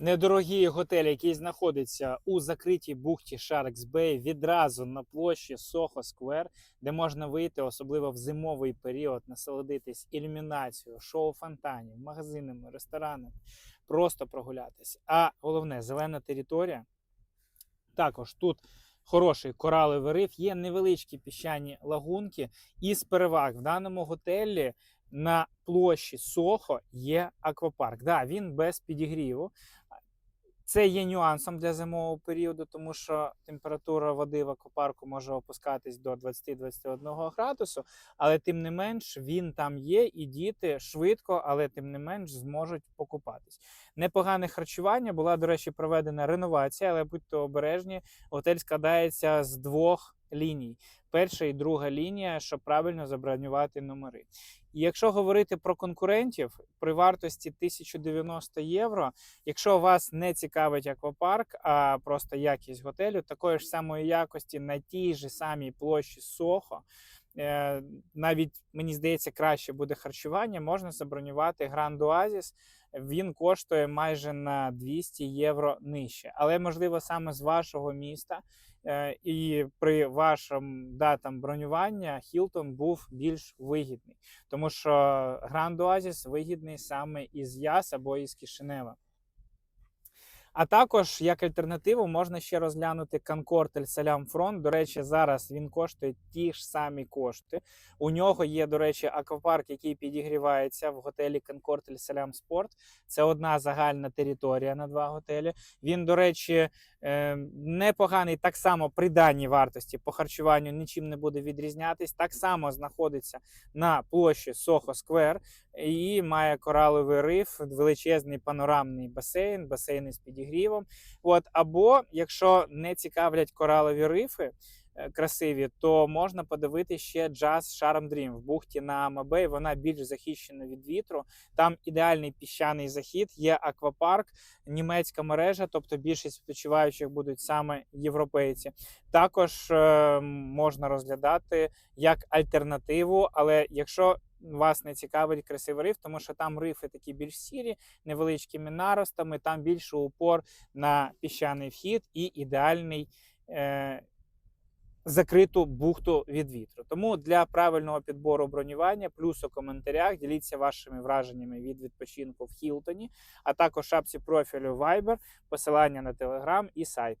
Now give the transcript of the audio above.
Недорогий готель, який знаходиться у закритій бухті Sharks Bay, відразу на площі Soho Square, де можна вийти, особливо в зимовий період, насолодитись ілюмінацією, шоу фонтанів, магазинами, ресторанами, просто прогулятись. А головне, зелена територія. Також тут хороший кораловий риф, є невеличкі піщані лагунки. Із переваг в даному готелі на площі Сохо є аквапарк. Да, він без підігріву. Це є нюансом для зимового періоду, тому що температура води в аквапарку може опускатись до 20-21 градусу, але тим не менш він там є, і діти швидко, але тим не менш зможуть покупатись. Непогане харчування була, до речі, проведена реновація, але будьте обережні, готель складається з двох ліній. Перша і друга лінія, щоб правильно забронювати номери. І якщо говорити про конкурентів при вартості 1090 євро, якщо вас не цікавить аквапарк, а просто якість готелю, такої ж самої якості на тій же самій площі Сохо, навіть мені здається, краще буде харчування, можна забронювати Grand Oasis. Він коштує майже на 200 євро нижче. Але можливо саме з вашого міста е, і при вашому датам бронювання Хілтон був більш вигідний, тому що Grand Oasis вигідний саме із Яс або із Кишинева. А також як альтернативу можна ще розглянути El Salam Front. До речі, зараз він коштує ті ж самі кошти. У нього є, до речі, аквапарк, який підігрівається в готелі El Salam Sport. Це одна загальна територія на два готелі. Він, до речі, е, непоганий так само при даній вартості по харчуванню нічим не буде відрізнятись. Так само знаходиться на площі Soho Square і має кораловий риф, величезний панорамний басейн, басейни з підігрівом. От, або якщо не цікавлять коралові рифи е, красиві, то можна подивитися ще джаз Charm Dream в бухті на Амабей. Вона більш захищена від вітру. Там ідеальний піщаний захід, є аквапарк, німецька мережа, тобто більшість відпочиваючих будуть саме європейці. Також е, можна розглядати як альтернативу, але якщо вас не цікавить красивий риф, тому що там рифи такі більш сірі, невеличкими наростами, там більше упор на піщаний вхід і ідеальний е, закриту бухту від вітру. Тому для правильного підбору бронювання, плюс у коментарях, діліться вашими враженнями від відпочинку в Хілтоні, а також шапці профілю Viber, посилання на Telegram і сайт.